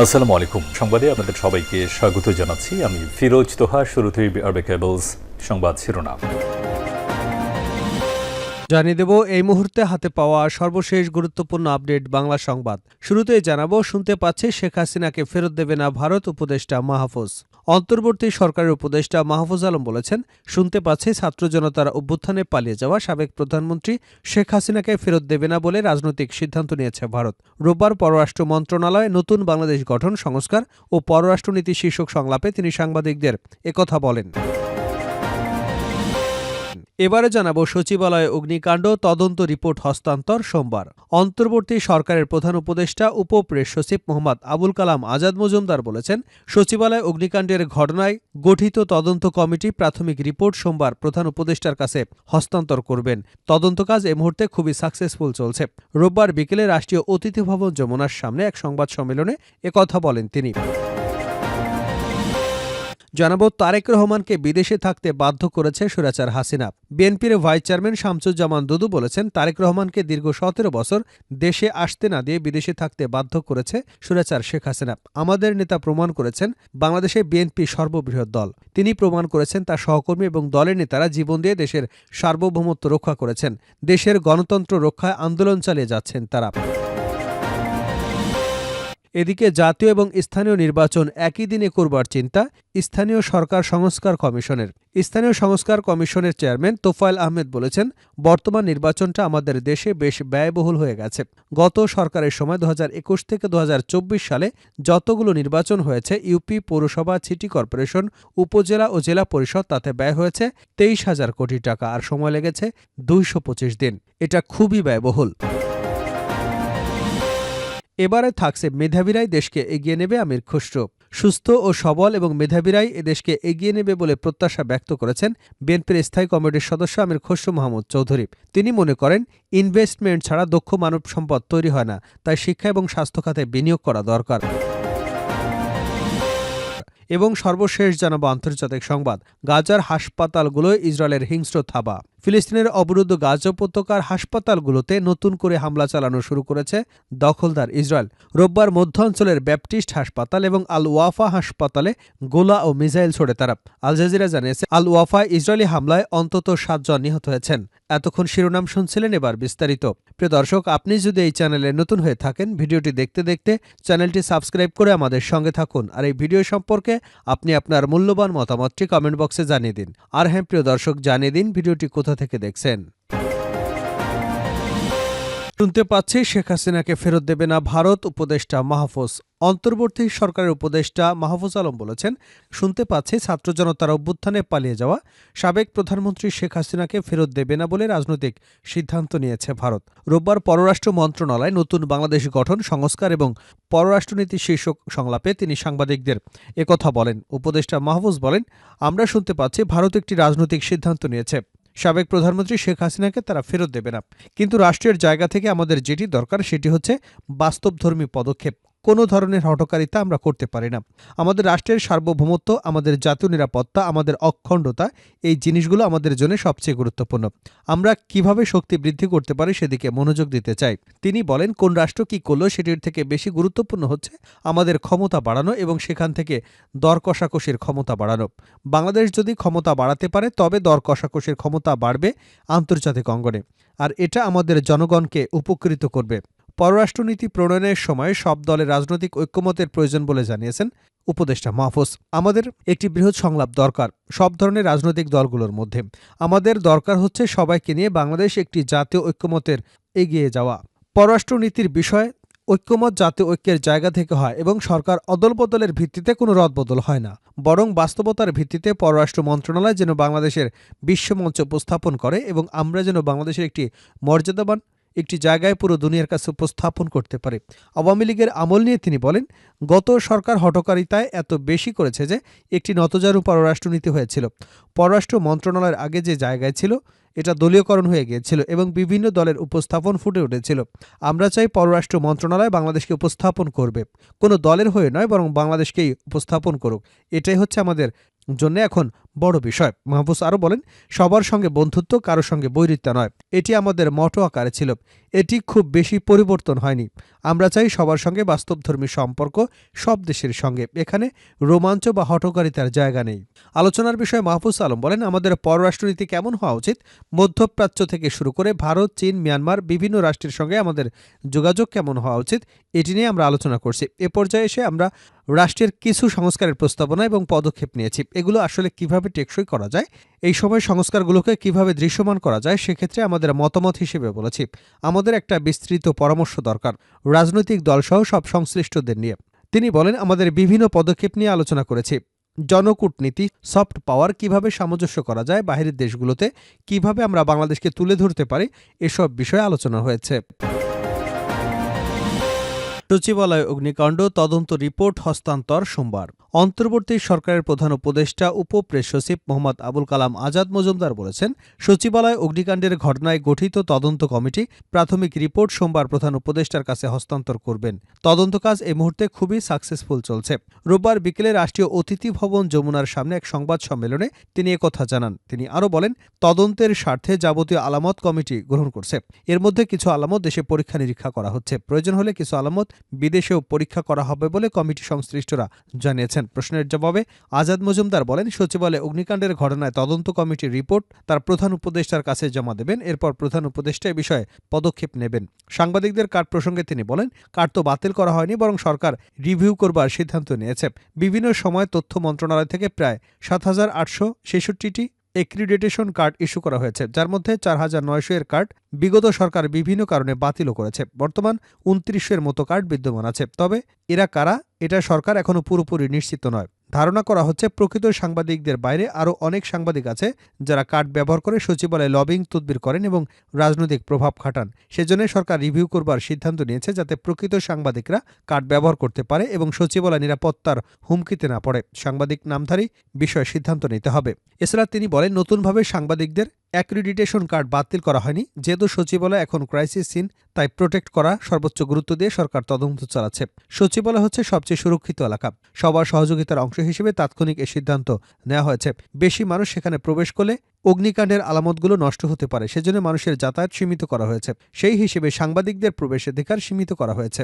আসসালামু আলাইকুম। সংবাদে আপনাদের সবাইকে স্বাগত জানাচ্ছি। আমি ফিরোজ তোহা, শুরুতেই আরবে কেবলস সংবাদ শিরোনাম। জানিয়ে দেব, এই মুহূর্তে হাতে পাওয়া সর্বশেষ গুরুত্বপূর্ণ আপডেট বাংলা সংবাদ। শুরুতেই জানাব, শুনতে পাচ্ছে শেখ হাসিনাকে ফেরত দেবে না ভারত উপদেষ্টা মাহফুজ। অন্তর্বর্তী সরকারের উপদেষ্টা মাহফুজ আলম বলেছেন, শুনতে পাচ্ছে ছাত্র জনতার অভ্যুত্থানে পালিয়ে যাওয়া সাবেক প্রধানমন্ত্রী শেখ হাসিনাকে ফেরত দেবে না বলে রাজনৈতিক সিদ্ধান্ত নিয়েছে ভারত। রোববার পররাষ্ট্র মন্ত্রণালয়ে নতুন বাংলাদেশ গঠন, সংস্কার ও পররাষ্ট্রনীতি শীর্ষক সংলাপে তিনি সাংবাদিকদের একথা বলেন। এবারে জানাব সচিবালয়ে অগ্নিকাণ্ড, তদন্ত রিপোর্ট হস্তান্তর সোমবার। অন্তর্বর্তী সরকারের প্রধান উপদেষ্টা, উপপ্রেস সচিব মোহাম্মদ আবুল কালাম আজাদ মজুমদার বলেছেন, সচিবালয় অগ্নিকাণ্ডের ঘটনায় গঠিত তদন্ত কমিটি প্রাথমিক রিপোর্ট সোমবার প্রধান উপদেষ্টার কাছে হস্তান্তর করবেন। তদন্ত কাজ এ মুহূর্তে খুবই সাকসেসফুল চলছে। রোববার বিকেলে রাষ্ট্রীয় অতিথি ভবন যমুনার সামনে এক সংবাদ সম্মেলনে একথা বলেন তিনি। জানাব, তারেক রহমানকে বিদেশে থাকতে বাধ্য করেছে সুরাচার হাসিনা। বিএনপির ভাইস চেয়ারম্যান শামসুজ্জামান দুদু বলেছেন, তারেক রহমানকে দীর্ঘ সতেরো বছর দেশে আসতে না দিয়ে বিদেশে থাকতে বাধ্য করেছে সুরাচার শেখ হাসিনা। আমাদের নেতা প্রমাণ করেছেন, বাংলাদেশে বিএনপি সর্ববৃহৎ দল। তিনি প্রমাণ করেছেন, তার সহকর্মী এবং দলের নেতারা জীবন দিয়ে দেশের সার্বভৌমত্ব রক্ষা করেছেন। দেশের গণতন্ত্র রক্ষায় আন্দোলন চালিয়ে যাচ্ছেন তারা। এদিকে জাতীয় এবং স্থানীয় নির্বাচন একই দিনে করবার চিন্তা স্থানীয় সরকার সংস্কার কমিশনের। স্থানীয় সংস্কার কমিশনের চেয়ারম্যান তোফায়েল আহমেদ বলেছেন, বর্তমান নির্বাচনটা আমাদের দেশে বেশ ব্যয়বহুল হয়ে গেছে। গত সরকারের সময় দু হাজার একুশ থেকে দু হাজার চব্বিশ সালে যতগুলো নির্বাচন হয়েছে, ইউপি পৌরসভা, সিটি কর্পোরেশন, উপজেলা ও জেলা পরিষদ তাতে ব্যয় হয়েছে তেইশ হাজার কোটি টাকা আর সময় লেগেছে দুইশো পঁচিশ দিন। এটা খুবই ব্যয়বহুল। এবারে থাকছে মেধাবীরাই দেশকে এগিয়ে নেবে আমির খুসরো। সুস্থ ও সবল এবং মেধাবীরাই এদেশকে এগিয়ে নেবে বলে প্রত্যাশা ব্যক্ত করেছেন বিএনপির স্থায়ী কমিটির সদস্য আমির খসরু মাহমুদ চৌধুরী। তিনি মনে করেন, ইনভেস্টমেন্ট ছাড়া দক্ষ মানব সম্পদ তৈরি হয় না, তাই শিক্ষা এবং স্বাস্থ্য খাতে বিনিয়োগ করা দরকার। এবং সর্বশেষ জানাব আন্তর্জাতিক সংবাদ, গাজার হাসপাতালগুলোয় ইসরায়েলের হিংস্র থাবা। ফিলিস্তিনের অবরুদ্ধ গাজা উপত্যকার হাসপাতালগুলোতে নতুন করে হামলা চালানো শুরু করেছে দখলদার ইসরায়েল। রোববার মধ্য অঞ্চলের ব্যাপটিস্ট হাসপাতাল এবং আল ওয়াফা হাসপাতালে গোলা ও মিসাইল ছোড়ে তারা। আল জাজিরা জানিয়েছে, আল ওয়াফা ইসরায়েলি হামলায় অন্তত সাতজন নিহত হয়েছেন। এতক্ষণ শিরোনাম শুনছিলেন এবার বিস্তারিত। প্রিয় দর্শক, আপনি যদি এই চ্যানেলে নতুন হয়ে থাকেন, ভিডিওটি দেখতে দেখতে চ্যানেলটি সাবস্ক্রাইব করে আমাদের সঙ্গে থাকুন আর এই ভিডিও সম্পর্কে আপনি আপনার মূল্যবান মতামতটি কমেন্ট বক্সে জানিয়ে দিন। আর হ্যাঁ প্রিয় দর্শক, জানিয়ে দিন ভিডিওটি কোথা থেকে দেখছেন। শুনতে পাচ্ছি, শেখ হাসিনাকে ফেরত দেবে না ভারত উপদেষ্টা মাহফুজ। অন্তর্বর্তী সরকারের উপদেষ্টা মাহফুজ আলম বলেছেন, শুনতে পাচ্ছি, ছাত্র জনতার অভ্যুত্থানে পালিয়ে যাওয়া। সাবেক প্রধানমন্ত্রী শেখ হাসিনাকে ফেরত দেবে না বলে রাজনৈতিক সিদ্ধান্ত নিয়েছে ভারত। রোববার পররাষ্ট্র মন্ত্রণালয় নতুন বাংলাদেশ গঠন, সংস্কার এবং পররাষ্ট্রনীতি শীর্ষক সংলাপে তিনি সাংবাদিকদের একথা বলেন। উপদেষ্টা মাহফুজ বলেন, আমরা শুনতে পাচ্ছি, ভারত একটি রাজনৈতিক সিদ্ধান্ত নিয়েছে। সাবেক প্রধানমন্ত্রী শেখ হাসিনাকে তারা ফেরত দেবে না। কিন্তু রাষ্ট্রের জায়গা থেকে আমাদের যেটি দরকার সেটি হচ্ছে বাস্তবধর্মী পদক্ষেপ। কোনো ধরনের হটকারিতা আমরা করতে পারি না। আমাদের রাষ্ট্রের সার্বভৌমত্ব, আমাদের জাতীয় নিরাপত্তা, আমাদের অখণ্ডতা, এই জিনিসগুলো আমাদের জন্য সবচেয়ে গুরুত্বপূর্ণ। আমরা কীভাবে শক্তি বৃদ্ধি করতে পারি সেদিকে মনোযোগ দিতে চাই। তিনি বলেন, কোন রাষ্ট্র কি করল সেটির থেকে বেশি গুরুত্বপূর্ণ হচ্ছে আমাদের ক্ষমতা বাড়ানো এবং সেখান থেকে দর কষাকষির ক্ষমতা বাড়ানো। বাংলাদেশ যদি ক্ষমতা বাড়াতে পারে, তবে দর কষাকষির ক্ষমতা বাড়বে আন্তর্জাতিক অঙ্গনে। আর এটা আমাদের জনগণকে উপকৃত করবে। পররাষ্ট্রনীতি প্রণয়নের সময় সব দলের রাজনৈতিক ঐক্যমতের প্রয়োজন বলে জানিয়েছেন উপদেষ্টা মাহফুজ। আমাদের একটি বৃহৎ সংলাপ দরকার সব ধরনের রাজনৈতিক দলগুলোর মধ্যে। আমাদের দরকার হচ্ছে সবাইকে নিয়ে বাংলাদেশ একটি জাতীয় ঐক্যমতের এগিয়ে যাওয়া। পররাষ্ট্রনীতির বিষয় ঐক্যমত জাতীয় ঐক্যের জায়গা থেকে হয় এবং সরকার অদলবদলের ভিত্তিতে কোনো রদবদল হয় না। বরং বাস্তবতার ভিত্তিতে পররাষ্ট্র মন্ত্রণালয় যেন বাংলাদেশের বিশ্বমঞ্চ উপস্থাপন করে এবং আমরা যেন বাংলাদেশের একটি মর্যাদাবান একটি জায়গায় পুরো দুনিয়ার কাছে উপস্থাপন করতে পারে। আওয়ামী লীগের আমল নিয়ে তিনি বলেন, গত সরকার হটকারিতায় এত বেশি করেছে যে একটি নতজারু পররাষ্ট্রনীতি হয়েছিল। পররাষ্ট্র মন্ত্রণালয়ের আগে যে জায়গায় ছিল, এটা দলীয়করণ হয়ে গিয়েছিল এবং বিভিন্ন দলের উপস্থাপন ফুটে উঠেছিল। আমরা চাই পররাষ্ট্র মন্ত্রণালয় বাংলাদেশকে উপস্থাপন করবে। কোনো দলের হয়ে নয়, বরং বাংলাদেশকেই উপস্থাপন করুক। এটাই হচ্ছে আমাদের জন্য এখন বড় বিষয়। মাহফুজ আরও বলেন, সবার সঙ্গে বন্ধুত্ব কারও সঙ্গে বৈরিতা নয়। এটি আমাদের মটো আকারে ছিল। এটি খুব বেশি পরিবর্তন হয়নি। আমরা চাই সবার সঙ্গে বাস্তবধর্মী সম্পর্ক সব দেশের সঙ্গে। এখানে রোমাঞ্চ বা হটকারিতার জায়গা নেই। আলোচনার বিষয়ে মাহফুজ আলম বলেন, আমাদের পররাষ্ট্রনীতি কেমন হওয়া উচিত? মধ্যপ্রাচ্য থেকে শুরু করে ভারত, চীন, মিয়ানমার, বিভিন্ন রাষ্ট্রের সঙ্গে আমাদের যোগাযোগ কেমন হওয়া উচিত? এটি নিয়ে আমরা আলোচনা করছি। এ পর্যায়ে এসে আমরা রাষ্ট্রের কিছু সংস্কারের প্রস্তাবনা এবং পদক্ষেপ নিয়েছি। এগুলো আসলে কীভাবে টেকসই করা যায়, এই সময় সংস্কারগুলোকে কীভাবে দৃশ্যমান করা যায়, সেক্ষেত্রে আমাদের মতামত হিসেবে বলেছি। আমাদের একটা বিস্তৃত পরামর্শ দরকার, রাজনৈতিক দলসহ সব সংশ্লিষ্টদের নিয়ে। তিনি বলেন, আমাদের বিভিন্ন পদক্ষেপ নিয়ে আলোচনা করেছি। জনকূটনীতি, সফট পাওয়ার কীভাবে সামঞ্জস্য করা যায় বাহিরের দেশগুলোতে, কীভাবে আমরা বাংলাদেশকে তুলে ধরতে পারি, এসব বিষয়ে আলোচনা হয়েছে। সচিবালয় অগ্নিকাণ্ড তদন্ত রিপোর্ট হস্তান্তর সোমবার। অন্তর্বর্তী সরকারের প্রধান উপদেষ্টা উপ প্রেস সচিব মোহাম্মদ আবুল কালাম আজাদ মজুমদার বলেছেন, সচিবালয় অগ্নিকাণ্ডের ঘটনায় গঠিত তদন্ত কমিটি প্রাথমিক রিপোর্ট সোমবার প্রধান উপদেষ্টার কাছে হস্তান্তর করবেন। তদন্ত কাজ এই মুহূর্তে খুবই সাকসেসফুল চলছে। রোববার বিকেলে রাষ্ট্রীয় অতিথি ভবন যমুনার সামনে এক সংবাদ সম্মেলনে তিনি একথা জানান। তিনি আরও বলেন, তদন্তের স্বার্থে যাবতীয় আলামত কমিটি গ্রহণ করছে। এর মধ্যে কিছু আলামত দেশে পরীক্ষা নিরীক্ষা করা হচ্ছে। প্রয়োজন হলে কিছু আলামত বিদেশেও পরীক্ষা করা হবে বলে কমিটি সংশ্লিষ্টরা জানিয়েছেন। প্রশ্নের জবাবে আজাদ মজুমদার বলেন, সচিবালয়ে অগ্নিকাণ্ডের ঘটনায় তদন্ত কমিটির রিপোর্ট তার প্রধান উপদেষ্টার কাছে জমা দেবেন, এরপর প্রধান উপদেষ্টা এ বিষয়ে পদক্ষেপ নেবেন। সাংবাদিকদের কার্ড প্রসঙ্গে তিনি বলেন, কার্ড তো বাতিল করা হয়নি, বরং সরকার রিভিউ করবার সিদ্ধান্ত নিয়েছে। বিভিন্ন সময় তথ্য মন্ত্রণালয় থেকে প্রায় সাত হাজার আটশো ছেষট্টিটি এক্রিডিটেশন কার্ড ইস্যু করা হয়েছে, যার মধ্যে চার হাজার নয়শো এর কার্ড বিগত সরকার বিভিন্ন কারণে বাতিলও করেছে। বর্তমান উনত্রিশের মতো কার্ড বিদ্যমান আছে। তবে এরা কারা? এটা সরকার এখনও পুরোপুরি নিশ্চিত নয়। ধারণা করা হচ্ছে প্রকৃত সাংবাদিকদের বাইরে আরও অনেক সাংবাদিক আছে যারা কার্ড ব্যবহার করে সচিবালয়ে লবিং, তদবির করেন এবং রাজনৈতিক প্রভাব খাটান। সেজন্য সরকার রিভিউ করবার সিদ্ধান্ত নিয়েছে যাতে প্রকৃত সাংবাদিকরা কার্ড ব্যবহার করতে পারে এবং সচিবালয় নিরাপত্তার হুমকিতে না পড়ে। সাংবাদিক নামধারী বিষয়ে সিদ্ধান্ত নিতে হবে। এছাড়া তিনি বলেন, নতুনভাবে সাংবাদিকদের অ্যাক্রিডিটেশন কার্ড বাতিল করা হয়নি। যেহেতু সচিবালয় এখন ক্রাইসিস সিন, তাই প্রোটেক্ট করা সর্বোচ্চ গুরুত্ব দিয়ে সরকার তদন্ত চালাচ্ছে। সচিবালয় হচ্ছে সবচেয়ে সুরক্ষিত এলাকা। সবার সহযোগিতার অংশ হিসেবে তাৎক্ষণিক এ সিদ্ধান্ত নেওয়া হয়েছে। বেশি মানুষ সেখানে প্রবেশ করলে অগ্নিকাণ্ডের আলামতগুলো নষ্ট হতে পারে, সেজন্য মানুষের যাতায়াত সীমিত করা হয়েছে। সেই হিসেবে সাংবাদিকদের প্রবেশাধিকার সীমিত করা হয়েছে।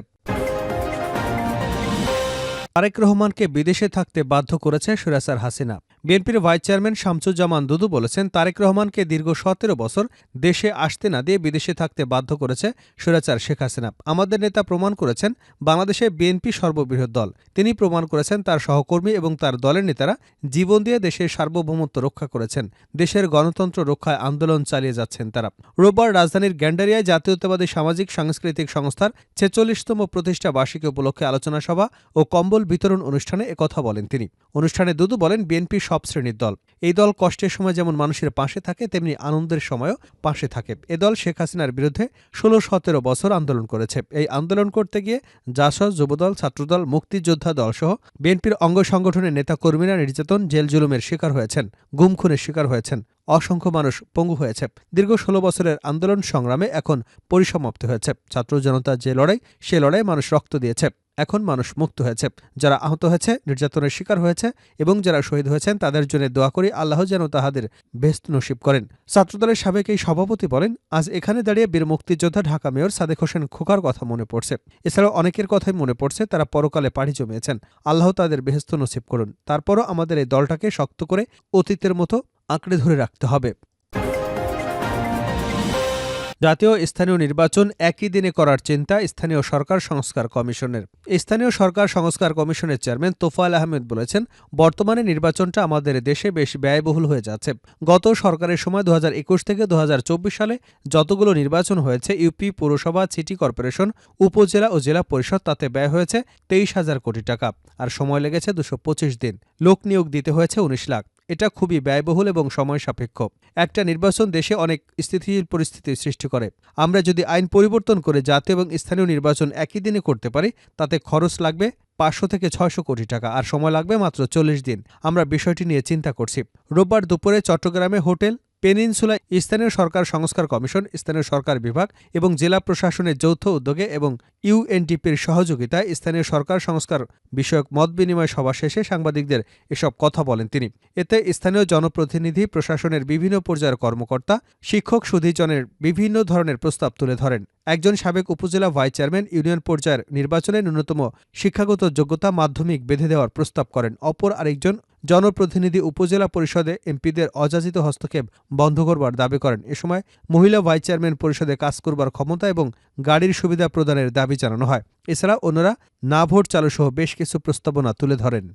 তারেক রহমানকে বিদেশে থাকতে বাধ্য করেছে সুরাসার হাসিনা। বিএনপির ভাইস চেয়ারম্যান শামসুজ্জামান দুদু বলেছেন, তারেক রহমানকে দীর্ঘ সতেরো বছর দেশে আসতে না দিয়ে বিদেশে থাকতে বাধ্য করেছে সুরাচার শেখ হাসিনা। আমাদের নেতা প্রমাণ করেছেন, বাংলাদেশে বিএনপি সর্ববৃহৎ দল। তিনি প্রমাণ করেছেন, তার সহকর্মী এবং তার দলের নেতারা জীবন দিয়ে দেশের সার্বভৌমত্ব রক্ষা করেছেন। দেশের গণতন্ত্র রক্ষায় আন্দোলন চালিয়ে যাচ্ছেন তারা। রোববার রাজধানীর গ্যান্ডারিয়ায় জাতীয়তাবাদী সামাজিক সাংস্কৃতিক সংস্থার ছেচল্লিশতম প্রতিষ্ঠা বার্ষিকী উপলক্ষে আলোচনা সভা ও কম্বল বিতরণ অনুষ্ঠানে একথা বলেন তিনি। অনুষ্ঠানে দুদু বলেন, বিএনপি সব শ্রেণির দল। এই দল কষ্টের সময় যেমন মানুষের পাশে থাকে, তেমনি আনন্দের সময়ও পাশে থাকে। এ দল শেখ হাসিনার বিরুদ্ধে ষোলো সতেরো বছর আন্দোলন করেছে। এই আন্দোলন করতে গিয়ে জাসদ, যুবদল, ছাত্রদল, মুক্তিযোদ্ধা দলসহ বিএনপির অঙ্গ সংগঠনের নেতাকর্মীরা নির্যাতন, জেল জুলুমের শিকার হয়েছেন, গুম খুনের শিকার হয়েছেন। অসংখ্য মানুষ পঙ্গু হয়েছে। দীর্ঘ ষোলো বছরের আন্দোলন সংগ্রামে এখন পরিসমাপ্তি হয়েছে। ছাত্র জনতার যে লড়াই, সে লড়াই মানুষ রক্ত দিয়েছে। এখন মানুষ মুক্ত হয়েছে। যারা আহত হয়েছে, নির্যাতনের শিকার হয়েছে এবং যারা শহীদ হয়েছেন, তাদের জন্য দোয়া করি আল্লাহ যেন তাহাদের বেস্ত নসিব করেন। ছাত্রদলের সাবেক এই সভাপতি বলেন, আজ এখানে দাঁড়িয়ে বীর মুক্তিযোদ্ধা ঢাকা মেয়র সাদেক হোসেন খোকার কথা মনে পড়ছে। এছাড়াও অনেকের কথাই মনে পড়ছে, তারা পরকালে পাড়ি জমিয়েছেন। আল্লাহ তাদের বেহেস্ত নসিব করুন। তারপরও আমাদের এই দলটাকে শক্ত করে অতীতের মতো আঁকড়ে ধরে রাখতে হবে। জাতীয় স্থানীয় নির্বাচন একই দিনে করার চিন্তা স্থানীয় সরকার সংস্কার কমিশনের। স্থানীয় সরকার সংস্কার কমিশনের চেয়ারম্যান তোফায়েল আহমেদ বলেছেন, বর্তমানে নির্বাচনটা আমাদের দেশে বেশ ব্যয়বহুল হয়ে যাচ্ছে। গত সরকারের সময় দু হাজার একুশ থেকে দু হাজার চব্বিশ সালে যতগুলো নির্বাচন হয়েছে, ইউপি পৌরসভা, সিটি কর্পোরেশন, উপজেলা ও জেলা পরিষদ তাতে ব্যয় হয়েছে তেইশ হাজার কোটি টাকা। আর সময় লেগেছে দুশো দিন। লোক নিয়োগ দিতে হয়েছে উনিশ লাখ। এটা খুবই ব্যয়বহুল এবং সময় সাপেক্ষ। একটা নির্বাচন দেশে অনেক স্থিতিশীল পরিস্থিতি সৃষ্টি করে। আমরা যদি আইন পরিবর্তন করে জাতীয় এবং স্থানীয় নির্বাচন একই দিনে করতে পারি, তাতে খরচ লাগবে পাঁচশো থেকে ছয়শো কোটি টাকা আর সময় লাগবে মাত্র চল্লিশ দিন। আমরা বিষয়টি নিয়ে চিন্তা করছি। রোববার দুপুরে চট্টগ্রামে হোটেল পেনিনসুলা স্থানীয় সরকার সংস্কার কমিশন, স্থানীয় সরকার বিভাগ এবং জেলা প্রশাসনের যৌথ উদ্যোগে এবং ইউএনডিপির সহযোগিতায় স্থানীয় সরকার সংস্কার বিষয়ক মত বিনিময় সভা শেষে সাংবাদিকদের এসব কথা বলেন তিনি। এতে স্থানীয় জনপ্রতিনিধি, প্রশাসনের বিভিন্ন পর্যায়ের কর্মকর্তা, শিক্ষক, সুধীজনের বিভিন্ন ধরনের প্রস্তাব তুলে ধরেন। একজন সাবেক উপজেলা ভাইস চেয়ারম্যান ইউনিয়ন পর্যায়ের নির্বাচনে ন্যূনতম শিক্ষাগত যোগ্যতা মাধ্যমিক বেঁধে দেওয়ার প্রস্তাব করেন। অপর আরেকজন জনপ্রতিনিধি উপজেলা পরিষদে এমপিদের অযাচিত হস্তক্ষেপ বন্ধ করবার দাবি করেন। এ সময় মহিলা ভাইস চেয়ারম্যান পরিষদে কাজ করবার ক্ষমতা এবং গাড়ির সুবিধা প্রদানের দাবি জানানো হয়। এছাড়া অন্যরা না ভোট চালুসহ বেশ কিছু প্রস্তাবনা তুলে ধরেন।